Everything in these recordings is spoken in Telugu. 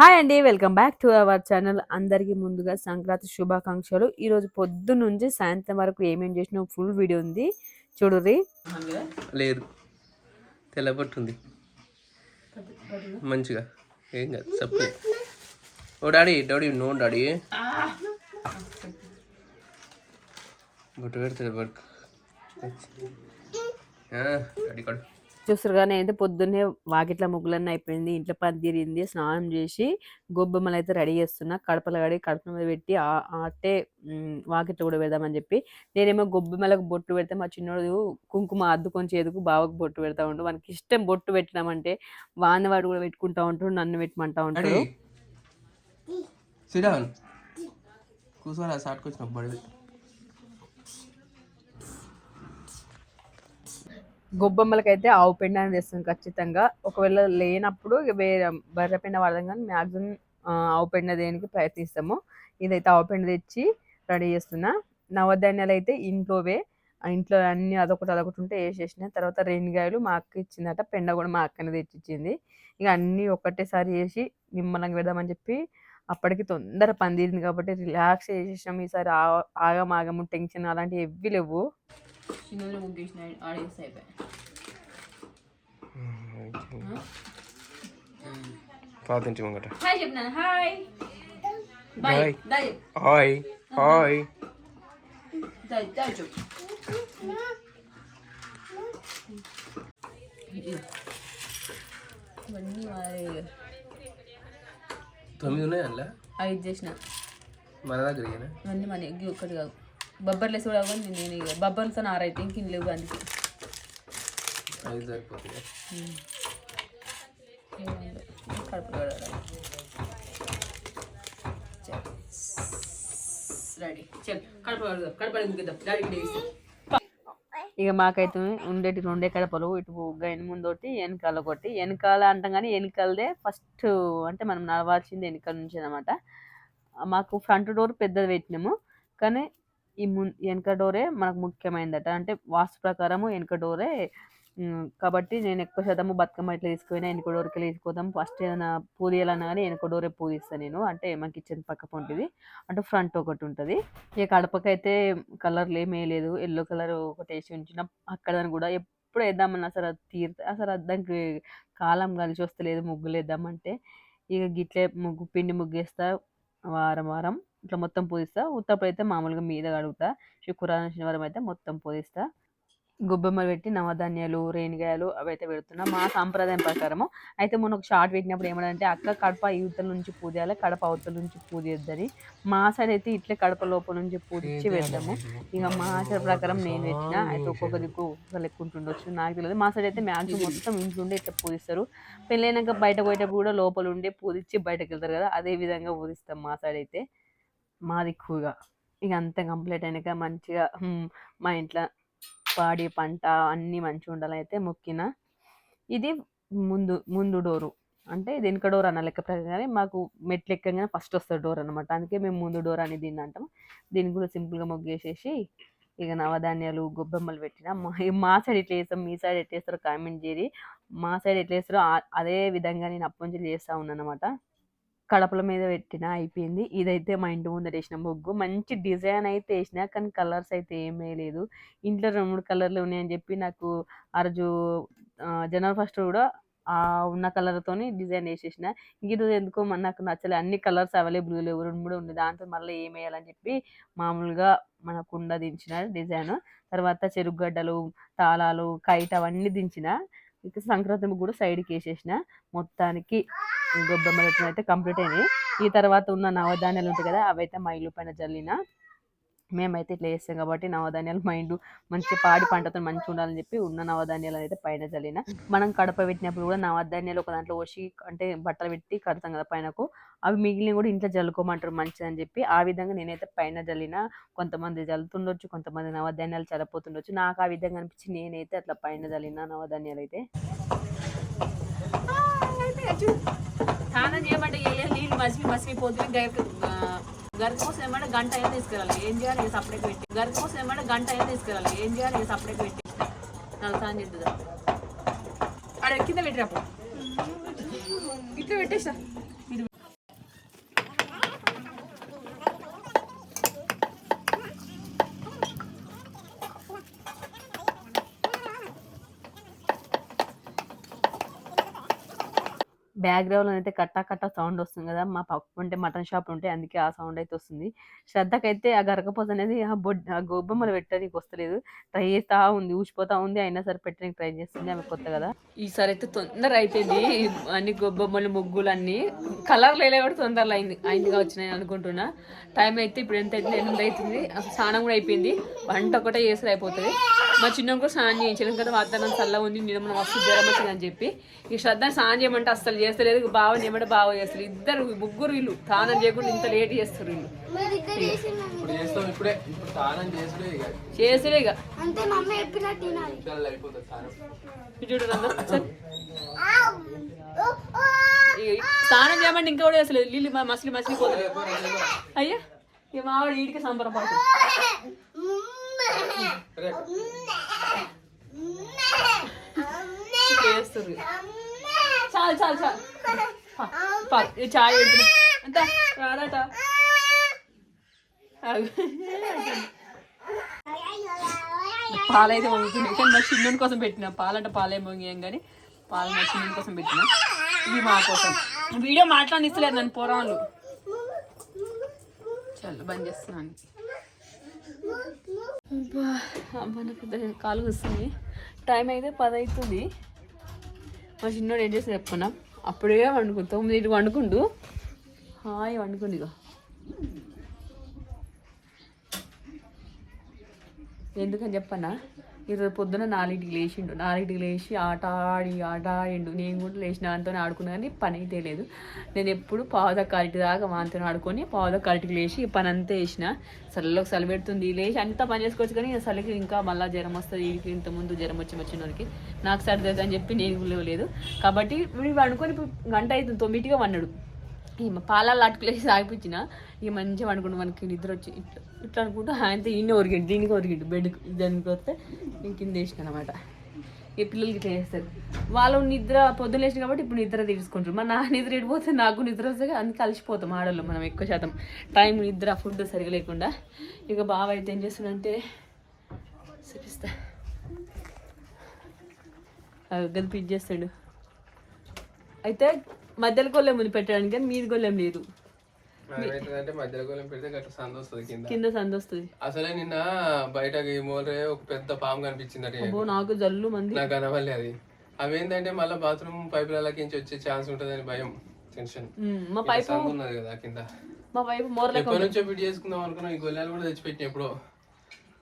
హాయ్ అండి welcome back to our channel అందరికీ ముందుగా సంక్రాంతి శుభాకాంక్షలు. ఈరోజు పొద్దు నుంచి సాయంత్రం వరకు ఏమేమి చేసినా ఫుల్ వీడియో ఉంది. చూడుర్రి. లేదు. తెల్లబొట్టుంది. మంచిగా. ఏం కాదు సప్పు ఓ డాడీ డాడీ నో డాడీ. బొట్టు పెడతాడు డాడీ కాడు. చూస్తారు కానీ అయితే పొద్దున్నే వాకిట్ల ముగ్గులన్నీ అయిపోయింది. ఇంట్లో పని తీరింది. స్నానం చేసి గొబ్బెమ్మలు అయితే రెడీ చేస్తున్నా. కడపలు కడి కడప మీద పెట్టి అట్టే వాకిట్లో కూడా పెడదామని చెప్పి. నేనేమో గొబ్బెమ్మలకు బొట్టు పెడితే మా చిన్నోడు కుంకుమ అద్దుకొని చేదుకు బావకు బొట్టు పెడతా ఉండు. మనకి ఇష్టం బొట్టు పెట్టినామంటే వాడిని కూడా పెట్టుకుంటా ఉంటాడు నన్ను పెట్టమంటా ఉంటాడు. కూర్చోరా సాటుకొచ్చిన బడి గొబ్బెమ్మలకైతే ఆవు పెండ అనేది తెస్తాం ఖచ్చితంగా. ఒకవేళ లేనప్పుడు వేరే బర్రె పెండ వాడదాం కానీ మ్యాక్సిమం ఆవు పెండ దేనికి ప్రయత్నిస్తాము. ఇదైతే ఆవు పెండ తెచ్చి రెడీ చేస్తున్నా. నవధాన్యాలు అయితే ఇంట్లోవే. ఇంట్లో అన్ని అదొకటి అదొకటి ఉంటే వేసేసిన. తర్వాత రేణిగాయలు మా అక్క ఇచ్చిందట. పెండ కూడా మా అక్కనే తెచ్చిచ్చింది. ఇక అన్నీ ఒకటేసారి వేసి నిమ్మలంగా పెడదామని చెప్పి అప్పటికి తొందర పందిరింది కాబట్టి రిలాక్స్ చేసేసాం ఈసారి ఆ- టెన్షన్ అలాంటివి ఎవ్వి లేవు. చిన్న ముగ్గేసిన ఆడేసి అయిపోయాయి పాత ఇంటి ముంగట హాయ్ చెప్పినాను hi bye bye hi hi bye bye చెప్పు ఇవన్నీ మరి తొమ్మిది ఉన్నాయి అందులో ఐదు చేసిన మన దగ్గర? ఇవన్నీ మన ఎగ్గి ఒక్కటి కాదు బొబ్బర్లు వేసి కూడా కానీ నేను ఇక బొబ్బర్లతో ఆరైతే ఇంక లేవు అందుకే. రెడీ చల్ ముగిద్దాం ఇక మాకైతే ఉండేటి రెండే కడపలు ఇటు గైన ముందోటి వెనకాల ఒకటి. వెనకాల అంటాం కానీ వెనకాలదే ఫస్ట్ అంటే మనం నడవాల్సింది వెనకాల నుంచి అనమాట మాకు ఫ్రంట్ డోర్ పెద్దది పెట్టినాము కానీ ఈ ము వెనక డోరే మనకు ముఖ్యమైనదట అంటే వాస్తు ప్రకారము వెనక డోరే కాబట్టి నేను ఎక్కువ శాతము బతుకమ్మ ఇట్లా తీసుకుపోయినా వెనక డోర్కి తీసుకుపోతాం. ఫస్ట్ ఏదైనా పూజేయాలన్నా కానీ వెనక డోరే పూజిస్తాను నేను. అంటే మా కిచెన్ పక్క ఉంటుంది అంటే ఫ్రంట్ ఒకటి ఉంటుంది. ఇక కడపకైతే కలర్లు ఏమీ లేదు. ఎల్లో కలర్ ఒకటి వేసి ఉంచిన. అక్కడ కూడా ఎప్పుడు వేద్దామన్నా అసలు అది తీరుతా అసలు అది దానికి కాలం కలిసి వస్తలేదు. ముగ్గులు వేద్దామంటే ఇక గిట్లే ముగ్గు పిండి ముగ్గు వేస్తా. వారం వారం. ఇట్లా మొత్తం పూజిస్తా ఉత్తప్పుడు అయితే మామూలుగా మీద కడుగుతా. శుక్రవారం శనివారం అయితే మొత్తం పూజిస్తా గొబ్బెమ్మలు పెట్టి నవధాన్యాలు రేణిగాయలు అవి అయితే పెడుతున్నా. మా సాంప్రదాయం ప్రకారము. అయితే మొన్న ఒక షార్ట్ పెట్టినప్పుడు ఏమనంటే అక్క కడప యువతల నుంచి పూజేయాలి కడప అవతల నుంచి పూజేద్దని మా సైడ్ అయితే ఇట్లే కడప లోపల నుంచి పూజించి పెడతాము ఇక మా ఆచార ప్రకారం నేను పెట్టిన. అయితే ఒక్కొక్క దిక్కు ఒక్కొక్క లెక్క ఉంటుండొచ్చు. నాకు తెలియదు. మా సైడ్ అయితే మ్యాక్సిమం మొత్తం ఇంట్లో ఉండి ఇట్లా పూజిస్తారు పెళ్ళైనాక బయటకు పోయేటప్పుడు కూడా లోపల ఉండి పూజించి బయటకు వెళ్తారు కదా అదే విధంగా పూజిస్తాం మా సైడ్ అయితే. మాది ఎక్కువగా ఇక అంతా కంప్లీట్ అయినాక మంచిగా మా ఇంట్లో పాడి పంట అన్నీ మంచిగా ఉండాలైతే మొక్కిన. ఇది ముందు ముందు డోరు. అంటే ఇది వెనుక డోర్ అన్న లెక్క ప్రకారం మాకు మెట్లు ఎక్కగానే ఫస్ట్ వస్తుంది డోర్ అనమాట అందుకే మేము ముందు డోర్ అని దీన్ని అంటాం దీన్ని కూడా సింపుల్గా మొగ్గేసేసి ఇక నవధాన్యాలు గొబ్బెమ్మలు పెట్టిన మా సైడ్ ఎట్లా చేస్తాం మీ సైడ్ ఎట్లా చేస్తారో కామెంట్ చేయరి మా సైడ్ ఎట్లా చేస్తారో అదే విధంగా నేను అప్పటి నుంచి చేస్తూ ఉన్నాను అనమాట కడపల మీద పెట్టిన అయిపోయింది. ఇదైతే మా ఇంటి ముందర వేసిన ముగ్గు మంచి డిజైన్ అయితే వేసిన కానీ కలర్స్ అయితే ఏమీ లేదు. ఇంట్లో రెండు మూడు కలర్లు ఉన్నాయని చెప్పి నాకు ఆ రోజు జనవరి ఫస్ట్ కూడా ఆ ఉన్న కలర్తోని డిజైన్ వేసేసిన. ఇది ఎందుకో మన నాకు నచ్చలే. అన్ని కలర్స్ అవైలబుల్ లేవు. రెండు మూడు ఉంది దాంతో మళ్ళీ ఏం వేయాలని చెప్పి మామూలుగా మన కుండ దించిన డిజైన్. తర్వాత చెరుగడ్డలు తాళాలు కైట్ అవన్నీ దించిన. ఇక సంక్రాంతి కూడా సైడ్కి వేసేసిన. మొత్తానికి గొబ్బెమ్మలు అయితే కంప్లీట్ అయినాయి ఈ తర్వాత ఉన్న నవధాన్యాలు ఉంటాయి కదా అవైతే మా ఇల్లు పైన జల్లిన మేమైతే ఇట్లా చేస్తాం కాబట్టి నవధాన్యాలు మైండ్ మంచి పాడి పంటతో మంచిగా ఉండాలని చెప్పి ఉన్న నవధాన్యాలు అయితే పైన చల్లిన మనం కడప పెట్టినప్పుడు కూడా నవధాన్యాలు ఒక దాంట్లో పోసి అంటే బట్టలు పెట్టి కడతాం కదా పైనకు అవి మిగిలిన కూడా ఇంట్లో జల్లుకోమంటారు మంచిదని చెప్పి ఆ విధంగా నేనైతే పైన జల్లిన. కొంతమంది జల్లుతుండొచ్చు కొంతమంది నవధాన్యాలు చల్లపోతుండొచ్చు నాకు ఆ విధంగా అనిపించి నేనైతే అట్లా పైన జల్లిన నవధాన్యాలు అయితే స్నానం చేయమంటే చేయలేదు నీళ్ళు మసిలి మసిలిపోతుంది గైపు గరి కోసం ఏమంటే గంట అయినా తీసుకెళ్ళాలి. ఏం చేయాలి? ఇక సపరేట్ పెట్టి. గరి కోసం ఏమంటే గంట అయినా తీసుకెళ్ళాలి. ఏం చేయాలి? ఇక సపరేట్ పెట్టి. నాకు స్నానం చేద్దా అక్కడ కింద పెట్టినప్పుడు ఇట్లా పెట్టేసా. బ్యాక్గ్రౌండ్లో అయితే కట్టా కట్టా సౌండ్ వస్తుంది కదా మా పప్పు ఉంటే మటన్ షాప్ ఉంటే అందుకే ఆ సౌండ్ అయితే వస్తుంది. శ్రద్ధకైతే ఆ గరకపోత అనేది ఆ బొడ్ ఆ గొబ్బమ్మలు పెట్టడానికి వస్తలేదు. ట్రై చేస్తా ఉంది ఊసిపోతా ఉంది అయినా సరే పెట్టడానికి ట్రై చేస్తుంది ఆమె కొత్త కదా. ఈసారి అయితే తొందర అయిపోయింది అన్ని గొబ్బమ్మలు ముగ్గులు అన్ని కలర్ లేలే కూడా తొందరలో అయింది అయిందిగా వచ్చినాయి అనుకుంటున్నా. టైం అయితే ఇప్పుడు ఎంత అయితే ఎనిమిది అవుతుంది స్నానం కూడా అయిపోయింది వంట ఒకటే చేసి అయిపోతుంది. మా చిన్న కూడా స్నానం చేయించడం కదా వాతావరణం చల్లగా ఉంది నేను మనం వస్తు జ్వరం వచ్చింది అని చెప్పి. ఈ శ్రద్ధ స్నానం చేయమంటే అస్సలు చేస్తలేదు బావ చేయమంటే బావ చేస్తారు ఇద్దరు ముగ్గురు వీళ్ళు స్నానం చేయకుండా ఇంత లేట్ చేస్తారు వీళ్ళు. ఇప్పుడు చేస్తాం ఇప్పుడే ఇప్పుడు స్నానం చేసుడే ఇక. స్నానం. చూడు చేయమంటే ఇంకా కూడా చేస్తలేదు. నీళ్ళు మా మసిలి మసిలి పోతుంది అయ్యా ఇక మావాడు వీడికి సంబరపడుతుంది రే, చేస్తారు చాలు చాలు చాలు. ఈ చాయ్ పెడుతున్నా. అంత రాడట పాలైతే పొంగుతున్నాయి కానీ మా చిన్నోని కోసం పెట్టిన. పాలంట పాలే పొంగాం కానీ పాలు మా చిన్నోని కోసం పెట్టిన. ఇవి మా కోసం. వీడియో మాట్లాడిస్తలేదు నన్ను పొరాలు చల్ బంద్ చేస్తున్నాను అబ్బా, అబ్బా నాకు కాలు వస్తుంది. టైం అయితే పది అవుతుంది మా చిన్నోడు ఏం చేసి చెప్పుకున్నా అప్పుడే వండుకుంటు తొమ్మిదింటికి వండుకుండు. హాయ్ వండుకుండు ఇక ఎందుకని చెప్పన్నా ఈరోజు పొద్దున నాలుగింటికి లేచిండు. నాలుగింటికి లేచి ఆట ఆడి ఆట ఆడిండు. నేను కూడా లేచిన దాంతో ఆడుకున్నా కానీ పని అయితే లేదు. నేను ఎప్పుడు పావుద కరెక్ట్ దాకా వాంతో ఆడుకొని పావుద కరెక్ట్కి లేచి పని అంతా వేసిన చల్లకి చలి పెడుతుంది. లేచి అంతా పని చేసుకోవచ్చు కానీ చలికి ఇంకా మళ్ళీ జ్వరం వస్తుంది. వీడికి ఇంత ముందు జ్వరం వచ్చి వచ్చినోనికి నాకు సర్ది అని చెప్పి నేను లేవలేదు. కాబట్టి వీడు వండుకొని ఇప్పుడు గంట అవుతుంది. తొమ్మిదిగా వన్నాడు ఈమె పాలాలు అటుకులేసి సాగిపించిన ఇక మంచిగా అనుకుంటు మనకి నిద్ర వచ్చి ఇట్లా ఇట్లా అనుకుంటూ ఆయనతో ఈయన ఒరిగిండు దీనికి ఒరిగిండు బెడ్కి దానికి వస్తే నేను కింద వేసిన అనమాట ఈ పిల్లలకి ఇట్లా చేస్తారు. వాళ్ళు నిద్ర పొద్దున లేచిన కాబట్టి ఇప్పుడు నిద్ర తీసుకుంటారు మన నా నిద్ర ఇడిపోతే నాకు నిద్ర వస్తే అందుకే కలిసిపోతాం ఆడవాళ్ళు మనం ఎక్కువ శాతం. టైం నిద్ర ఫుడ్ సరిగా లేకుండా. ఇక బావ అయితే ఏం చేస్తుందంటే చూపిస్తా గది పిచ్ అయితే మధ్యలో గొల్లెం ఉంది పెట్టడానికి కానీ మీది గొల్లెం లేదు. ఏమవుతుందంటే మధ్యలో గోళం పెడితే గట్ట సంద వస్తుంది కింద. కింద సంద వస్తుంది అసలే నిన్న బయటకి మోరే ఒక పెద్ద పాము కనిపించిందట అబ్బో నాకు జల్లు మంది. నాకు కనవలే అది. అవేంటంటే మళ్ళీ బాత్రూమ్ పైపులకి వచ్చే ఛాన్స్ ఉంటుందని భయం టెన్షన్. మా పైపు ఉన్నది కదా కింద. మా పైపు మోర్లెక్క ఎప్పటి నుంచో ఫిట్ చేసుకుందాం అనుకున్నాం ఈ గొల్లాలు కూడా తెచ్చిపెట్టిన ఎప్పుడో.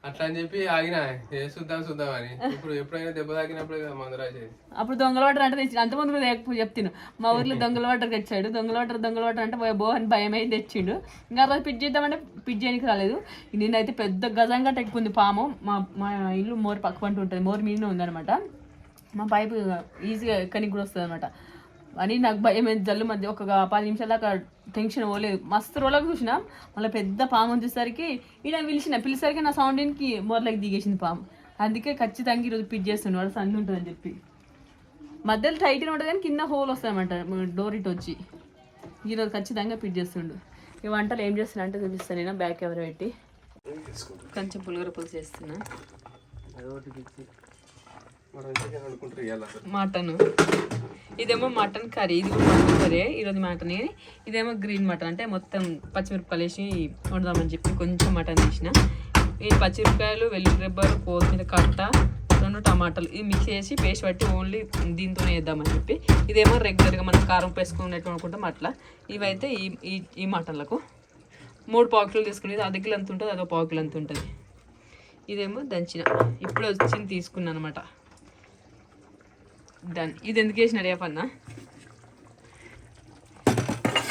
అట్లా అని చెప్పి ఆగినా. ఏ చూద్దాం చూద్దాం అని. ఇప్పుడు ఎప్పుడైనా దెబ్బ తాకినప్పుడు కదా మందు రాసేది. అప్పుడు దొంగల వాటర్ అంటే తెచ్చి అంతమంది కూడా ఎక్కువ చెప్తాను మా ఊర్లో దొంగల వాటర్ తెచ్చాడు. దొంగల వాటర్ దొంగల వాటర్ అంటే బో- అని భయం అయితే తెచ్చిండు. ఇంకా రోజు పిచ్ చేద్దామంటే పిచ్ చేయడానికి రాలేదు. నిన్నైతే పెద్ద గజంగా టెక్కుంది పాము. మా మా ఇల్లు మోరు పక్క పంట ఉంటుంది. మోరు మీదనే ఉందనమాట మా పైపు ఈజీగా ఎక్కడికి కూడా వస్తుంది అనమాట అని నాకు భయం అయింది జల్లు మధ్య. ఒక పది నిమిషాల దాకా టెన్షన్ పోలేదు. మస్తు రోజులకు చూసిన. మళ్ళీ పెద్ద పాము వచ్చేసరికి ఈడ పిలిచిన పిలిచేసరికి నా సౌండ్కి మోర్లకి దిగేసింది పాము. అందుకే ఖచ్చితంగా ఈరోజు పిచ్ చేస్తుండే. వాడు సంది ఉంటుందని చెప్పి. మధ్యలో టైట్ ఉంటుంది కానీ కింద హోల్ వస్తాయన్నమాట. డోర్ ఇటు వచ్చి. ఈరోజు ఖచ్చితంగా పిట్ చేస్తుండు. ఈ వంటలు ఏం చేస్తున్నా అంటే చూపిస్తాను. నేను బ్యాక్ ఎవరు పెట్టి. కొంచెం పులిగొర పులుసు చేస్తున్నా మనం చికెన్ వండుకుంటారు ఇవాళ మటన్. ఇదేమో మటన్ కర్రీ ఇది కూడా మటన్ కర్రీ. ఈరోజు మటన్. ఇదేమో గ్రీన్ మటన్. అంటే మొత్తం పచ్చిమిరపకాయలు వేసి వండుదామని చెప్పి కొంచెం మటన్ తీసిన. ఈ పచ్చిమిరపకాయలు వెల్లుల్లి రెబ్బలు కొత్తిమీర కట్ట రెండు టమాటాలు. ఇది మిక్స్ చేసి పేస్ట్ పట్టి ఓన్లీ దీంతోనే వేద్దామని చెప్పి. ఇదేమో రెగ్యులర్గా మనం కారం వేసుకున్నట్టు అనుకుంటాం అట్లా. ఇవైతే ఈ ఈ ఈ మటన్లకు. మూడు పాకులు తీసుకునేది. అది కిలో ఎంత ఉంటుంది అదో పావు కిలో ఎంత ఉంటుంది. ఇదేమో దంచిన. ఇప్పుడు వచ్చింది తీసుకున్నాను అనమాట డన్ ఇది ఎందుకు వేసిన రేపన్నా?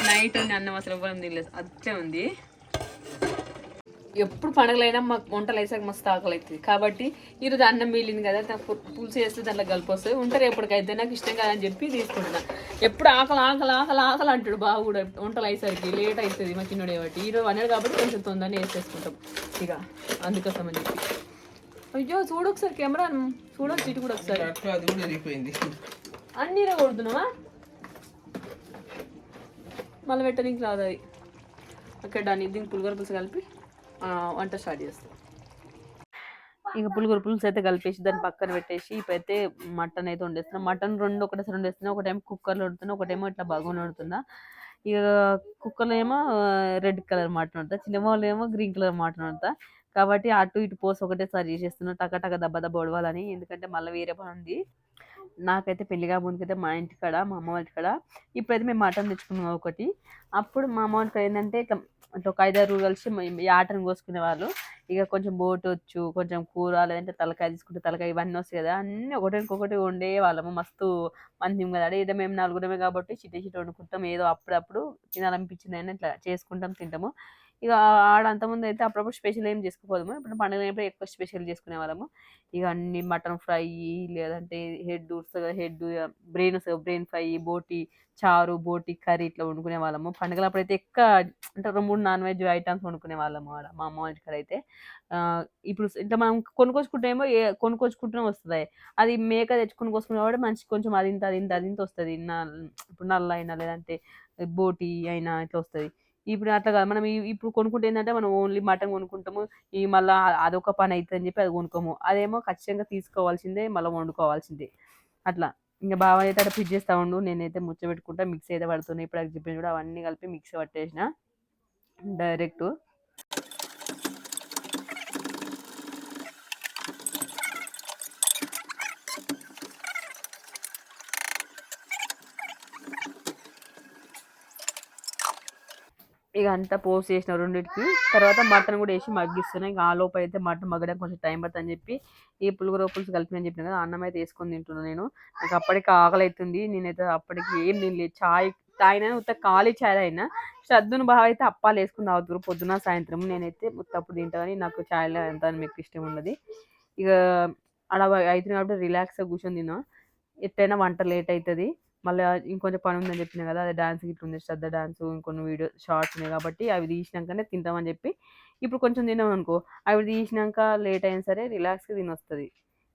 నైట్ ఉంది అన్నం అసలు ఇవ్వడం తినలేదు. అట్లే ఉంది. ఎప్పుడు పండగలైనా మాకు వంటలు వేసాక మస్తు ఆకలి అవుతుంది కాబట్టి ఈరోజు అన్నం మిగిలింది కదా నాకు పులుసు వేస్తే దాంట్లో కలిపి వస్తుంది. ఉంటారు ఎప్పటికైతే నాకు ఇష్టం కాదని చెప్పి తీసుకుంటున్నా. ఎప్పుడు ఆకలి ఆకలి ఆకలి ఆకలి అంటాడు బాగా కూడా. వంటలు అయ్యేసరికి లేట్ అవుతుంది మా చిన్నోడు కాబట్టి. ఈరోజు అన్నాడు కాబట్టి కొంచెం తొందరనే వేసేసుకుంటాం. ఇక అందుకోసం అని చెప్పి. అయ్యో చూడు ఒకసారి కెమెరా. చూడొచ్చు ఇటు కూడా ఒకసారి. అట్లా అది కూడా ఎరిగిపోయింది అన్నీ కొడుతున్నావా? మళ్ళీ పెట్టడానికి రాదు అది. అక్కడ దాన్ని దీనికి పులిగొర పులుసు కలిపి వంట స్టార్ట్ చేస్తాం. ఇక పులుగురు పులుసు అయితే కలిపేసి దాన్ని పక్కన పెట్టేసి ఇప్పుడైతే మటన్ అయితే వండేస్తున్నా. మటన్ రెండు ఒకటేసారి వండేస్తున్నా. ఒకటేమో కుక్కర్లో వండుతున్నా. ఒకటేమో ఇట్లా బాగుని వండుతున్నా. ఇక కుక్కర్లో ఏమో రెడ్ కలర్ మటన్ వండుతా. చిన్న వాళ్ళు ఏమో గ్రీన్ కలర్ మటన్ వండుతా. కాబట్టి అటు ఇటు పోసి ఒకటేసారి చేసేస్తున్నా. టక టక దెబ్బ దెబ్బ ఒడవాలని. ఎందుకంటే మళ్ళీ వేరే పని ఉంది. నాకైతే పెళ్ళి అయితే మా ఇంటికాడ మా అమ్మ వాళ్ళ కాడ ఇప్పుడైతే మేము మటన్ తెచ్చుకున్నాం ఒకటి. అప్పుడు మా అమ్మ వాళ్ళ ఏంటంటే ఇట్లా ఇట్లా ఒక ఐదారు కలిసి ఆటను కోసుకునే వాళ్ళు. ఇక కొంచెం బోట్ వచ్చు కొంచెం కూర లేదంటే తలకాయ తీసుకుంటే తలకాయ ఇవన్నీ వస్తాయి కదా. అన్నీ ఒకటికొకటి వండే వాళ్ళము. మస్తు మంది కదా. ఇదే మేము నలుగురమే కాబట్టి చిట్టి చిట్టి వండుకుంటాం. ఏదో అప్పుడప్పుడు తినాలనిపించింది అని ఇట్లా చేసుకుంటాం తింటాము. ఇక ఆడ అంతకుముందు అయితే అప్పుడప్పుడు స్పెషల్ ఏం చేసుకోపోదాము ఇప్పుడు పండుగ అయినప్పుడు ఎక్కువ స్పెషల్ చేసుకునే వాళ్ళము. ఇక అన్ని మటన్ ఫ్రై లేదంటే హెడ్ వస్తుంది హెడ్ బ్రెయిన్ వస్తుంది బ్రెయిన్ ఫ్రై బోటి చారు బోటి కర్రీ ఇట్లా వండుకునే వాళ్ళము. పండుగలప్పుడు అయితే ఎక్కువ అంటే రెండు మూడు నాన్ వెజ్ ఐటమ్స్ వండుకునే వాళ్ళము ఆడ మా అమ్మ వాళ్ళ ఇంటికాడ అయితే. ఇప్పుడు ఇట్లా మనం కొనుక్కొచ్చుకుంటేమో ఏ కొనుక్కొచ్చుకుంటూనే వస్తుంది. అది మేక తెచ్చుకొని కోసుకునే కాబట్టి మంచి కొంచెం అది ఇంత అది ఇంత అది ఇంత వస్తుంది ఇప్పుడు నల్ల అయినా లేదంటే బోటి అయినా ఇట్లా వస్తుంది. ఇప్పుడు అట్లా కాదు. మనం ఇప్పుడు కొనుక్కుంటే ఏంటంటే మనం ఓన్లీ మటన్ కొనుక్కుంటాము. ఈ మళ్ళీ అదొక పని అవుతుంది అని చెప్పి అది కొనుక్కోము. అదేమో ఖచ్చితంగా తీసుకోవాల్సిందే మళ్ళీ వండుకోవాల్సిందే. అట్లా. ఇంకా బాగా అయితే అక్కడ ఫిట్ చేస్తా ఉండు. నేనైతే ముచ్చ పెట్టుకుంటా. మిక్స్ అయితే పడుతున్నాయి ఇప్పుడు అది చెప్పిన కూడా అవన్నీ కలిపి మిక్స్ పట్టేసిన. డైరెక్ట్. ఇక అంతా పోస్ట్ చేసిన రెండింటికి. తర్వాత మటన్ కూడా వేసి మగ్గిస్తున్నాయి ఇంకా ఆ లోపు అయితే మటన్ మగ్గడానికి కొంచెం టైం పడుతుంది అని చెప్పి ఈ పులుగుర పులుసు కలిపిన చెప్పిన కదా అన్నం అయితే వేసుకొని తింటున్నాను నేను. నాకు అప్పటికి ఆకలి అవుతుంది నేనైతే అప్పటికి ఏం తినలేదు చాయ్ తాగినా ఉత్త ఖాళీ చాయ్ అయినా శ్రద్ధను బాగా అయితే అప్పాలు వేసుకుని తాగుతారు. పొద్దున సాయంత్రం నేనైతే ఉత్తప్పుడు తింటామని నాకు చాయ్లో ఎంత అని మీకు ఇష్టం ఉన్నది ఇక అలా అవుతుంది కాబట్టి రిలాక్స్గా కూర్చొని తిన్నా. ఎట్టయినా వంట లేట్ అవుతుంది. మళ్ళీ ఇంకొంచెం పని ఉందని చెప్పిన కదా అది డాన్స్ ఇట్లా ఉంది శ్రద్ధ డాన్స్ ఇంకొన్ని వీడియో షార్ట్స్ ఉన్నాయి కాబట్టి అవి తీసినాకనే తింటామని చెప్పి ఇప్పుడు కొంచెం తిన్నాం అనుకో అవి తీసినాక లేట్ అయినా సరే రిలాక్స్గా తినొస్తుంది.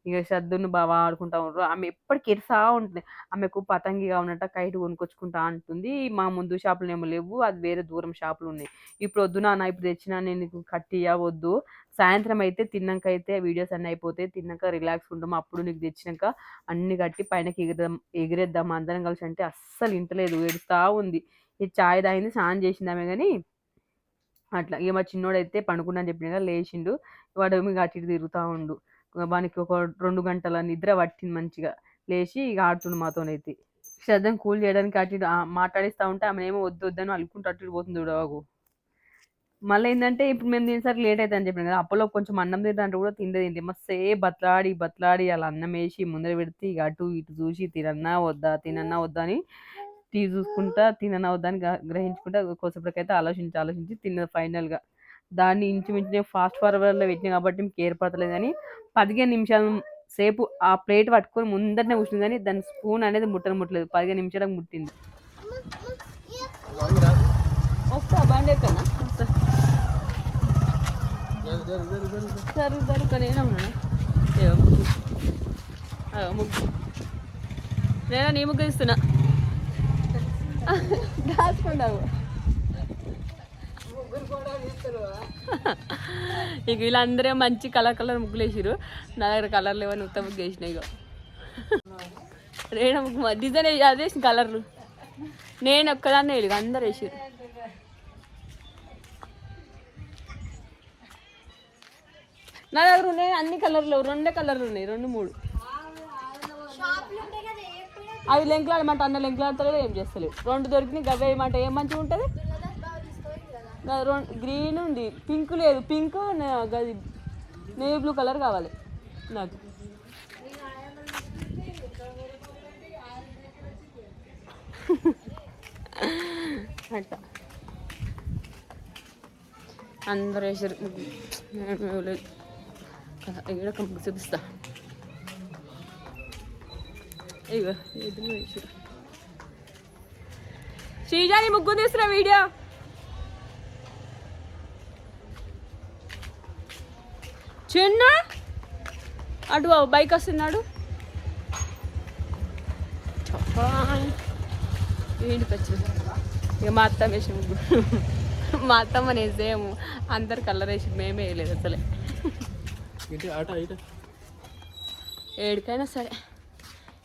ఇక శ్రద్ధను బాగా ఆడుకుంటా ఉంటారు ఆమె ఎప్పటికి ఎరుసా ఉంటుంది. ఆమెకు పతంగిగా ఉన్నట్ట కైట్ కొనుక్కొచ్చుకుంటా అంటుంది. మా ముందు షాపులు ఏమో లేవు అది వేరే దూరం షాపులు ఉన్నాయి. ఇప్పుడు వద్దు నాన్న ఇప్పుడు తెచ్చినా నేను కట్టియా వద్దు. సాయంత్రం అయితే తిన్నాక అయితే వీడియోస్ అన్నీ అయిపోతాయి. తిన్నాక రిలాక్స్ ఉంటాం అప్పుడు నీకు తెచ్చినాక అన్ని కట్టి పైనకి ఎగిరేద్దాం. ఎగిరేద్దాం అందరం కలిసి అంటే అస్సలు ఇంటలేదు ఏడుస్తా ఉంది. ఈ చాయ్ తాగింది స్నానం చేసిందామే కానీ అట్లా ఇక మా చిన్నోడైతే పండుకున్నా అని చెప్పిన లేచిండు. వాడు మీకు అటు ఇటు తిరుగుతూ ఉండు. వానికి ఒక రెండు గంటల నిద్ర పట్టింది మంచిగా. లేచి ఇక ఆడుతుండు మాతోనైతే. శ్రద్ధను కూల్ చేయడానికి అటు మాట్లాడిస్తూ మాట్లాడిస్తా ఉంటే ఆమె ఏమో వద్దు వద్దని అలుకుంటూ అటు పోతుంది చూడవాగు మళ్ళీ ఏంటంటే ఇప్పుడు మేము తినేసరికి లేట్ అవుతుంది అని చెప్పిన కదా అప్పలో కొంచెం అన్నం తింటే కూడా తిండే తింటే మస్తే బతలాడి బతలాడి అలా అన్నం వేసి ముందర పెడితే ఇక అటు ఇటు చూసి తినన్నా వద్దా తినన్నా వద్దా అని టీ చూసుకుంటా తినన్నా వద్దా అని గ్రహించుకుంటా కోసేపటికైతే ఆలోచించి ఆలోచించి తిన్నది ఫైనల్గా దాన్ని ఇంచుమించు ఫాస్ట్ ఫార్వర్డ్లో పెట్టిన కాబట్టి మీకు ఏర్పడలేదు కానీ పదిహేను నిమిషాల సేపు ఆ ప్లేట్ పట్టుకొని ముందరనే కూర్చుంది కానీ దాని స్పూన్ అనేది ముట్టను ముట్టలేదు. పదిహేను నిమిషాలకు ముట్టింది. వస్తా బండి ఎక్కనా? వస్తా. సరే సరే కానీ ఏనా ఉన్నా ఏవో ముగ్గు. అయ్యో ముగ్గు. నేను నీ ముగ్గు ఇస్తున్నా దాచుకుంటావు ఇక వీళ్ళందరూ మంచి కలర్ కలర్ ముగ్గులు వేసిరు నా దగ్గర కలర్ లేవని ఉత్త ముగ్గు వేసిన ఇక రేణ ముగ్గు డిజైన్ అదే కలర్లు. నేను ఒక్కదాన్నే వేయలేదు అందరు వేసిరు నా దగ్గర ఉన్నాయి అన్ని కలర్లు రెండే కలర్లు ఉన్నాయి రెండు మూడు. అవి లెంకులాడమంటే అన్న లెంకులాడతలేదు ఏం చేస్తలేవు. రెండు దొరికినాయి గవ్వ వేయమంటే ఏం మంచిగా ఉంటుంది గ్రీన్ ఉంది. పింక్ లేదు. పింక్ అది నేవీ బ్లూ కలర్ కావాలి. నాకు. అట్లా అందరూ వేసారు. ఇక్కడ కంపు చూపిస్తా. ఇగో ఏదో వేసారు. శ్రీజాని ముగ్గు తీసిన వీడియో. చిన్న. అటు బాబు బైక్ వస్తున్నాడు. ఏంటి పచ్చి? ఇక మా అత్త వేసిన ముగ్గు. మా అత్తమ్మ నేను సేమ్. అందరు కలర్ వేసి మేమే వేయలేదు అసలే. ఏడికైనా సరే.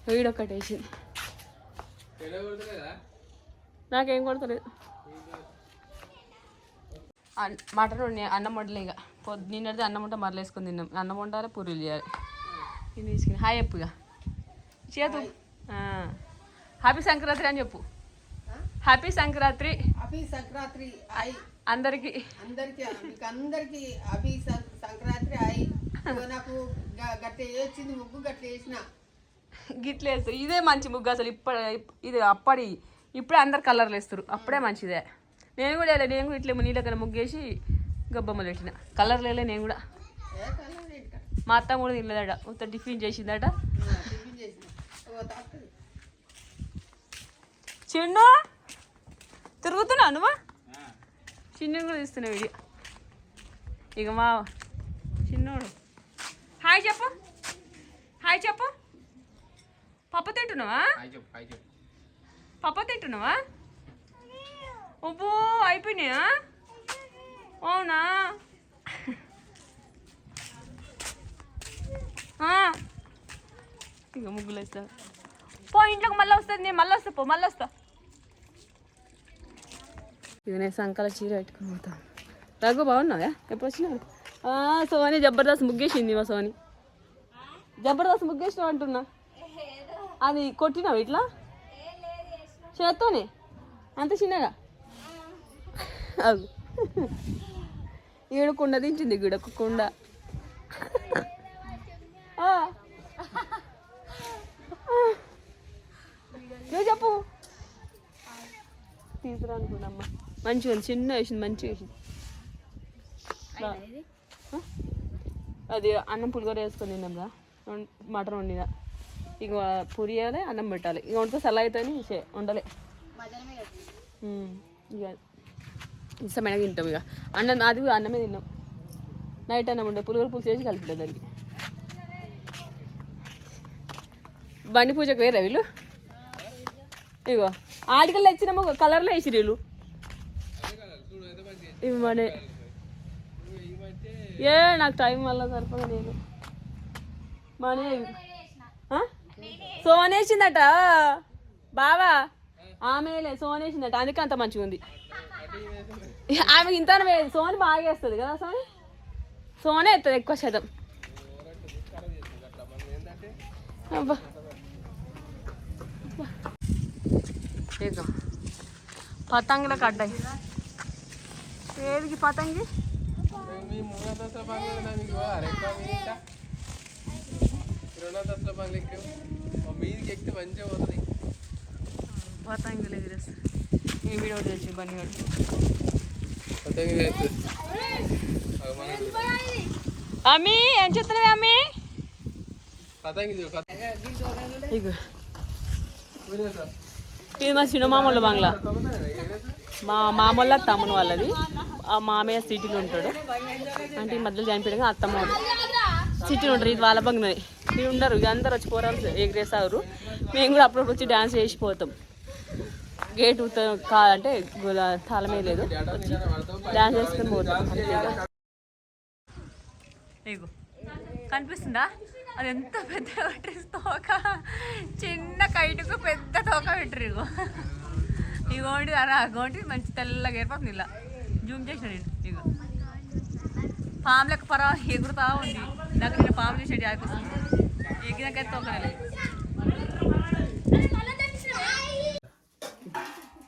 వీడొక్కటి వేసింది. నాకేం కొడతలేదు. మటన్ అన్నం వండలే ఇక. నిన్నటిది అన్నం వంట మరలేసుకొని తిన్నాం. అన్నం వండాలి పూరీలు చేయాలి. ఇది తీసుకుని. హాయ్ చెప్పు ఇక చేతు హ్యాపీ సంక్రాంతి అని చెప్పు. హ్యాపీ సంక్రాంతి. అభి సంక్రాంతి ఐ. అందరికీ. అందరికి మీకు అందరికి సం- సంక్రాంతి ఐ. ఇగో నాకు గట్ల వేసింది ముగ్గు గట్ల వేసిన. గిట్ల వేస్తారు. ఇదే మంచి ముగ్గు అసలు ఇప్పుడు ఇది అప్పటి ఇప్పుడే అందరు కలర్లు వేస్తారు. అప్పుడే మంచిదే. నేను కూడా నేను కూడా ఇట్లా నీళ్ళ కన్నా ముగ్గేసి గబ్బమ్మలు పెట్టిన కలర్లు వేయలే నేను కూడా. కలర్? మా అత్త కూడా తినలేదట. ఉత్త టిఫిన్ చేసిందట. చిన్ను తిరుగుతున్నావు నువ్వు? చిన్ను కూడా తీస్తున్నా వీడియో. ఇక మా చిన్నోడు. హాయ్ చెప్పు. హాయ్ చెప్పు. పప్పు తింటున్నావా? పప్పు తింటున్నావా? ఉప్పు అయిపోయినాయా? అవునా. ఇక ముగ్గులు వేస్తా. పో ఇంట్లోకి మళ్ళీ వస్తుంది నేను మళ్ళీ వస్తా పో మళ్ళీ వస్తా. ఇక నేను సంకల చీర పెట్టుకుని పోతా. రఘు బాగున్నావా? ఎప్పుడు వచ్చినావు? సోని జబర్దస్త్ ముగ్గేసింది మా సోని. జబర్దస్త్ ముగ్గేసినావు అంటున్నా. అది కొట్టినావు ఇట్లా? చేత్తోనే? అంత చిన్నగా? అగు. ఈడ కుండ దించింది ఈడ ఒక కుండ. నువ్వు చెప్పు. తీసుకురా అనుకున్నమ్మా మంచిగా ఉంది చిన్న వేసింది మంచిగా వేసింది? అది అన్నం పులిగోర వేసుకొని తిన్నాంగా వం- మటన్ వండిన. ఇక పూరి వేయాలి అన్నం పెట్టాలి. ఇక వండితే సల్ల అవుతుంది వండలే. ఇక ఇష్టమైన తింటాం ఇక. అన్నం అది కూడా అన్నమే తిన్నాం. నైట్ అన్నం ఉండే పులిగోర పులుసు చేసి కలిపి దానికి. బండి పూజకు వేరే వీళ్ళు? ఇగో ఆడికల్లా వచ్చినాము కలర్లో వేసి వీళ్ళు. ఇవి ఏ నాకు టైం వల్ల సరిపడ లేదు మనీ సోనేసిందట. బావా. ఆమెలే సోనేసిందట. అందుకే అంత మంచిగా ఉంది ఆమె ఇంత సోని బాగా వేస్తుంది కదా సోని? సోనే ఎత్తది ఎక్కువ శాతం. అబ్బా. ఇక పతంగులకు ఏదికి పతంగి? మీ మూడో మీదికి ఎక్కితే మంచిగా పోతుంది పతంగులు ఎగిరేస్తారు ఈ వీడియో చేసి బండి కట్టు అమ్మి ఏం చెప్తున్నావు అమ్మి ఇది మా చిన్నమామూల బంగ్లా. మా మామూల తమ్ముని వాళ్ళది. ఆ మామయ్య సిటీలో ఉంటాడు. అంటే ఈ మధ్యలో చనిపోయాడు అత్తమ్మ సిటీలో ఉంటారు ఇది వాళ్ళ బంగ్లది. మీరు ఉండరు ఇక అందరు వచ్చి పోరాలు ఎగిరేస్తారు. మేము కూడా అప్పుడప్పుడు వచ్చి డ్యాన్స్ చేసిపోతాం గేట్ కా అంటే గుల- తాళమే లేదు. వచ్చి చేసుకుని పోతాం. ఇగో. కనిపిస్తుందా? అది ఎంత పెద్ద పెట్టరు తోక. చిన్న కైటుకు పెద్ద తోక పెట్టరు ఇగో. ఇగోండి అలా అగోండి మంచి తెల్లగా ఏర్పడుతుంది ఇలా జూమ్ చేసిన నేను ఇగో. పాములకు లెక్క ఎగురుతా ఉంది. నాకు నేను పాము చేసేది ఆగిపోతుంది ఎగినాకైతే తోకనే ఈ ప్లేట్ వాళ్ళకి మరి ఇతరాకులు వేసిన ప్లేట్ నేను చూపడానికి పూరి ఒకటి సెంచరీ గుడ్ బాయ్ అల్లం మునగ కూర అంటే మునగ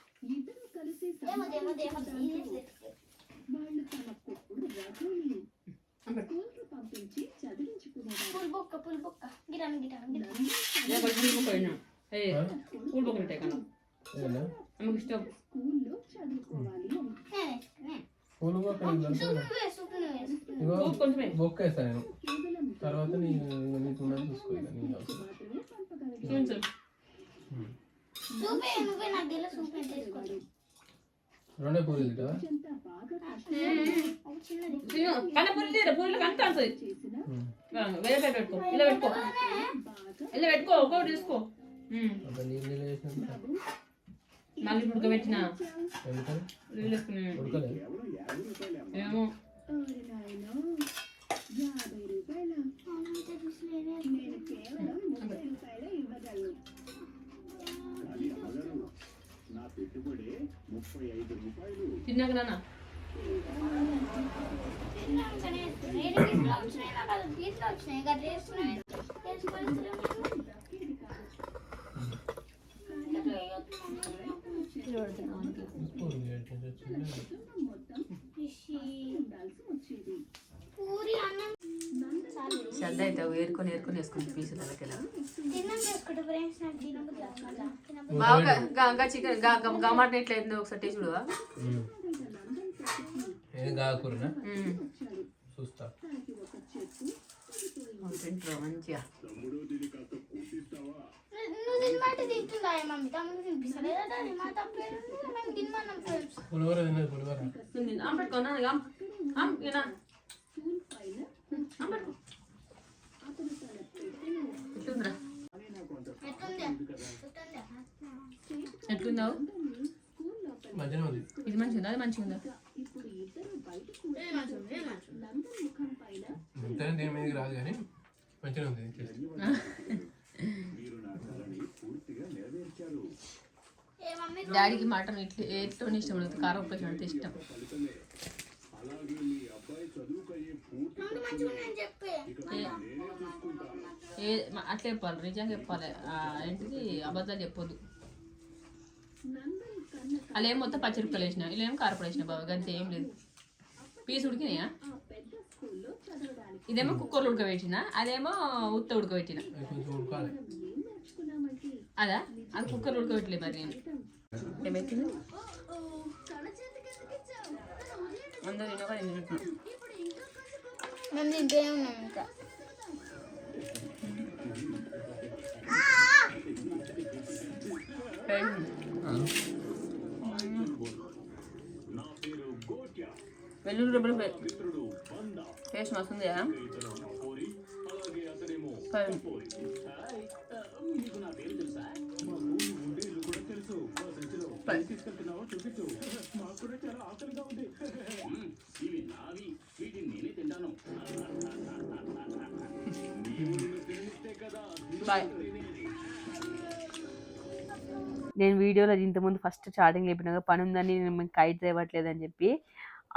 ఏమో ఏమో ఏమో ఇది తెచ్చుకో. పుల్ బొక్క పుల్ బొక్క. గిటాను గిటాను గిటాను ఏనా? నమకు ఇష్టం. నేనే, నే. పూలు మొక్కలు ఇల్లు అంతా సూపు నువ్వే, సూపు నువ్వే, సూపు ఇగో కొంచెమే. బొక్క వేస్తా నేను. తర్వాత నీ నీకు ఉన్నది చూసుకో ఇక నీ అవసరం చూపించు. సూపే నువ్వే నాకు తెలియదు సూపే చేసుకోవాలి రెండే పూరీలు పూరీలకు అంత వేరే పెట్టుకో ఇలా పెట్టుకో. ఇలా పెట్టుకో ఒక్కొక్కటి తీసుకో. మళ్ళీ ఉడకబెట్టిన? ఏమో. నేను వచ్చినాయి నాకు అది తీసిన వచ్చినాయి ఇంకా చేస్తున్నాయి పూరీలు ఏంటంటే వచ్చింది పూరి అన్నం చాలు శ్రద్ధ అయితే ఏరుకొని ఏరుకొని వేసుకుంది పీసులు అలాకెలా తిన్నాం చేసుకుంటే ఫ్రెండ్స్ నాకు తినబుద్ధి కాదు మళ్ళా తినబుద్ధి బాగా గా చికెన్గా గమాట ఎట్లా అయిందో ఒకసారి టేస్ట్ చూడవా ఏది ఉమ్. చూస్తా. తింటారు మంచిగా. పులిహోర తిన్నది ఎట్లుందావు? ఇది మంచిగా అది మంచిగా ఉందా ఏ మంచిగా ఉంది. ఇంతనే దీని మీదకి రాదు కానీ మంచిగా ఉంది. టేస్ట్. ఏ మమ్మీ డాడీకి మటన్ ఇట్లా ఎట్లా ఇష్టం ఉండదు? కారం ఉప్పు అంటే ఇష్టం మమ్మీ మంచిగా ఉందని చెప్పే ఏ మ- అట్లా చెప్పాలి నిజంగా చెప్పాలి. ఏంటిది? అబద్ధాలు చెప్పొద్దు. అలా ఏం మొత్తం పచ్చిరుక్కలు వేసిన? ఇలా ఏం కారపొడి వేసిన బాబు? గంతే ఏం లేదు. పీస్ ఉడికినాయా? ఇదేమో కుక్కర్లు ఉడకబెట్టిన? అదేమో ఉత్త ఉడకబెట్టిన? అది అదా? అది కుక్కర్లు ఉడకబెట్టలే మరి నేను. ఏమైతుంది? అందరూ నేను తింటే ఉన్నాం ఇంకా. వెల్లుల్లి రబ్బలు టేస్ట్ మస్తుంది బాయ్. నేను వీడియోలో ఇంతకుముందు ఫస్ట్ స్టార్టింగ్ అయిపోయినాక పని ఉందని నేను మేము కైట్ తేవట్లేదు అని చెప్పి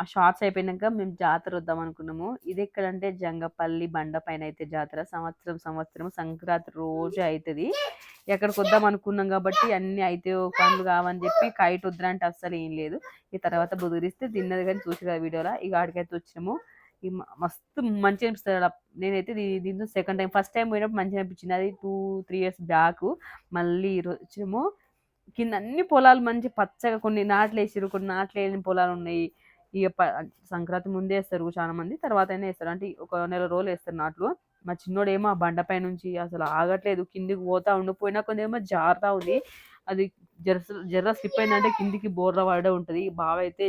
ఆ షార్ట్స్ అయిపోయినాక మేము జాతర వద్దాం అనుకున్నాము. ఇది ఎక్కడంటే జంగపల్లి బండ పైన అయితే జాతర. సంవత్సరం సంవత్సరం సంక్రాంతి రోజు అవుతుంది ఎక్కడికి వద్దాం అనుకున్నాం కాబట్టి అన్ని అయితే పనులు కావని చెప్పి కైట్ వద్దంటే అస్సలు ఏం లేదు. ఈ తర్వాత బుదిరిస్తే తిన్నది కానీ చూసి కదా వీడియోలో ఇక ఆడికైతే వచ్చినాము. ఈ మస్తు మంచిగా అనిపిస్తుంది అలా. నేనైతే దీంతో సెకండ్ టైం ఫస్ట్ టైం పోయినప్పుడు మంచిగా అనిపించింది. అది టూ త్రీ ఇయర్స్ బ్యాక్ మళ్ళీ ఈరోజు కింద అన్ని పొలాలు మంచి పచ్చగా కొన్ని నాట్లు వేసారు కొన్ని నాట్లు వేయని పొలాలు ఉన్నాయి. ఇక సంక్రాంతి ముందే వేస్తారు చాలా మంది తర్వాత అయినా వేస్తారు. అంటే ఒక నెల రోజులు వేస్తారు నాట్లు. మా చిన్నోడేమో ఆ బండపై నుంచి అసలు ఆగట్లేదు కిందికి పోతా ఉండిపోయినా కొందేమో జారుతా ఉంది. అది జర జర్ర స్లిప్ అయిందంటే కిందికి బోర్ర పడే ఉంటుంది. బావ అయితే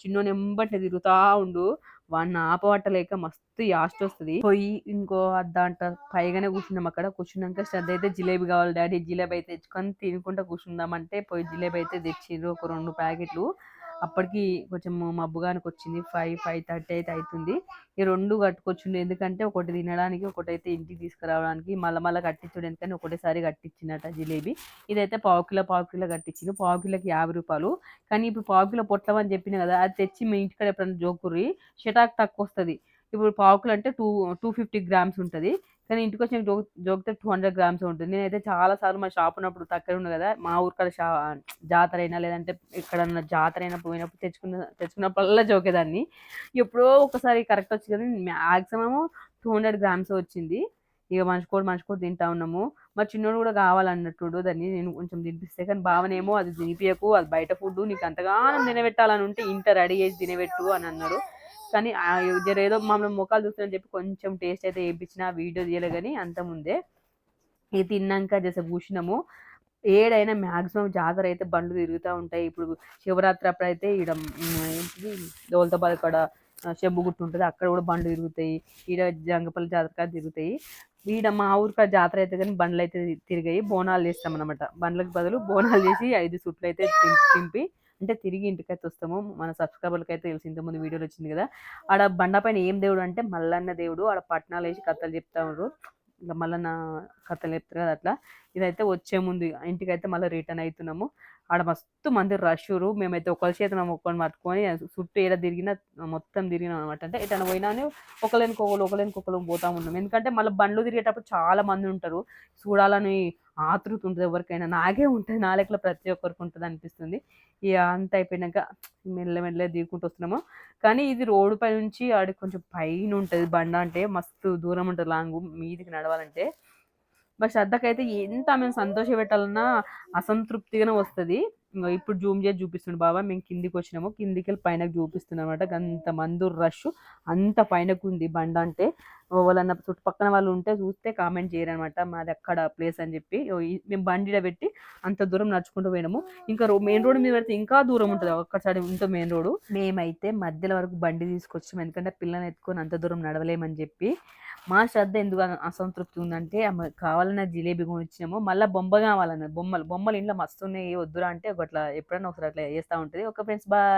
చిన్నోని ఎంబట్టే తిరుగుతా ఉండు. వాడిని ఆపవట్టలేక మస్తు యాస్ట్ వస్తుంది. పోయి ఇంకో అద్దంట పైగానే కూర్చున్నాం అక్కడ. కూర్చున్నాక శ్రద్ధ అయితే జిలేబీ కావాలి డాడీ. జిలేబీ అయితే తెచ్చుకొని తినుకుంటా కూర్చుందామంటే పోయి జిలేబీ అయితే తెచ్చిర్రు ఒక రెండు ప్యాకెట్లు. అప్పటికి కొంచెం మబ్బుగానికి వచ్చింది ఫైవ్ ఫైవ్ థర్టీ అయితే అవుతుంది ఈ రెండు కట్టుకొచ్చిండు. ఎందుకంటే ఒకటి తినడానికి ఒకటి అయితే ఇంటికి తీసుకురావడానికి మళ్ళీ మళ్ళీ కట్టించుడు ఎందుకని ఒకటేసారి కట్టించినట జిలేబీ. ఇదైతే పావు కిలో పావు కిలో కట్టించిండు. పావు కిలోకి యాభై రూపాయలు. కానీ ఇప్పుడు పావు కిలో పొట్టమని చెప్పిన కదా అది తెచ్చి మీ ఇంటికాడ ఎప్పుడైనా జోకుర్రి షటాక్ తక్కువ వస్తుంది. ఇప్పుడు పావు కిలో అంటే టూ టూ ఫిఫ్టీ గ్రామ్స్ ఉంటుంది. కానీ ఇంటికి వచ్చిన జోక్ జోకితే టూ హండ్రెడ్ గ్రామ్స్ ఉంటుంది. నేనైతే చాలా సార్లు మా షాప్ ఉన్నప్పుడు తక్కువ ఉంది కదా మా ఊరికాడ షా జాతర అయినా లేదంటే ఎక్కడన్నా జాతర అయినా పోయినప్పుడు తెచ్చుకున్న తెచ్చుకున్నప్పుడల్లా జోకేదాన్ని ఎప్పుడో ఒకసారి కరెక్ట్ వచ్చి కానీ మ్యాక్సిమమ్ టూ హండ్రెడ్ గ్రామ్స్ వచ్చింది. ఇక మనిషికోటి మనిషికోటి తింటా ఉన్నాము. మా చిన్నోడు కూడా కావాలన్నట్టు దాన్ని నేను కొంచెం తినిపిస్తే. కానీ భావనేమో అది తినిపియకు అది బయట ఫుడ్ నీకు అంతగానం తినబెట్టాలని ఉంటే ఇంట రెడీ చేసి తినబెట్టు అని అన్నారు. కానీ ఏదో మమ్మల్ని ముఖాలు చూస్తుందని చెప్పి కొంచెం టేస్ట్ అయితే వేయించిన వీడియో తీయలే కానీ అంత ముందే ఇది తిన్నాక జస కూర్చున్నాము. ఏడైనా మ్యాక్సిమం జాతర అయితే బండ్లు తిరుగుతూ ఉంటాయి. ఇప్పుడు శివరాత్రి అప్పుడు అయితే ఈడ ఏంటిది? దౌలతాబాద్ కాడ ఆ, ఉంటుంది. అక్కడ కూడా బండ్లు తిరుగుతాయి. ఈడ జంగపల్లి జాతర కాడ తిరుగుతాయి. ఈడ మా ఊరు కాడ జాతర అయితే కానీ బండ్లు అయితే తిరిగాయి. బోనాలు చేస్తాం అనమాట బండ్లకు బదులు బోనాలు చేసి ఐదు సుట్లు అయితే తింపి అంటే తిరిగి ఇంటికైతే వస్తాము. మన సబ్స్క్రైబర్లకి అయితే తెలిసి ఇంతకుముందు వీడియోలు వచ్చింది కదా. ఆడ బండ పైన ఏం దేవుడు అంటే మల్లన్న దేవుడు. ఆడ పట్నాలు వేసి కథలు చెప్తా ఉన్నారు మళ్ళీ మల్లన్న కథలు చెప్తారు కదా అట్లా. ఇదైతే వచ్చే ముందు ఇంటికైతే మళ్ళీ రిటర్న్ అవుతున్నాము ఆడ మస్తు మంది రష్యూరు మేమైతే ఒకరి చేత మొక్కని పట్టుకొని చుట్టూ ఏడ తిరిగినా మొత్తం తిరిగినాం అనమాట అంటే ఎటైనా పోయినా ఒకలేనికి ఒకరు ఒకలేనికి ఒకరు పోతా ఉన్నాం. ఎందుకంటే మళ్ళీ బండ్లు తిరిగేటప్పుడు చాలా మంది ఉంటారు. చూడాలని ఆతృత ఉంటుంది ఎవరికైనా. నాకే ఉంటుంది. నా లెక్కలో ప్రతి ఒక్కరికి ఉంటుంది అనిపిస్తుంది. ఇక అంత అయిపోయినాక మెల్ల మెల్ల దిగుకుంటూ వస్తున్నాము. కానీ ఇది రోడ్డు పై నుంచి ఆడికి కొంచెం పైన ఉంటుంది బండ అంటే మస్తు దూరం ఉంటుంది లాంగ్ మీదికి నడవాలంటే. బట్ శ్రద్ధకైతే ఎంత మేము సంతోష పెట్టాలన్నా అసంతృప్తిగానే వస్తుంది. ఇప్పుడు జూమ్ చేసి చూపిస్తుండు బాబా మేము కిందికి వచ్చినాము. కిందికి వెళ్ళి పైనకి చూపిస్తున్నాం అనమాట అంత మందు రష్ అంత పైనకు ఉంది బండ అంటే. వాళ్ళన్న చుట్టుపక్కన వాళ్ళు ఉంటే చూస్తే కామెంట్ చేయరనమాట మాది అక్కడ ప్లేస్ అని చెప్పి. మేము బండిలో పెట్టి అంత దూరం నడుచుకుంటూ పోయినాము. ఇంకా రో మెయిన్ రోడ్ మీద పెడితే ఇంకా దూరం ఉంటుంది. ఒక్క సైడ్ ఉంటుంది మెయిన్ రోడ్ మేమైతే మధ్యలో వరకు బండి తీసుకొచ్చాము. ఎందుకంటే పిల్లని ఎత్తుకొని అంత దూరం నడవలేమని చెప్పి. మా శ్రద్ధ ఎందుకు అసంతృప్తి ఉందంటే ఆమె కావాలన్న జిలేబీ కొనిచ్చినాము మళ్ళీ బొమ్మ కావాలన్న బొమ్మలు బొమ్మలు ఇంట్లో మస్తు ఉన్నాయి వద్దురా అంటే ఒకట్లా ఎప్పుడైనా ఒకసారి అట్లా చేస్తూ ఉంటుంది. ఒక ఫ్రెండ్స్ బాయ్.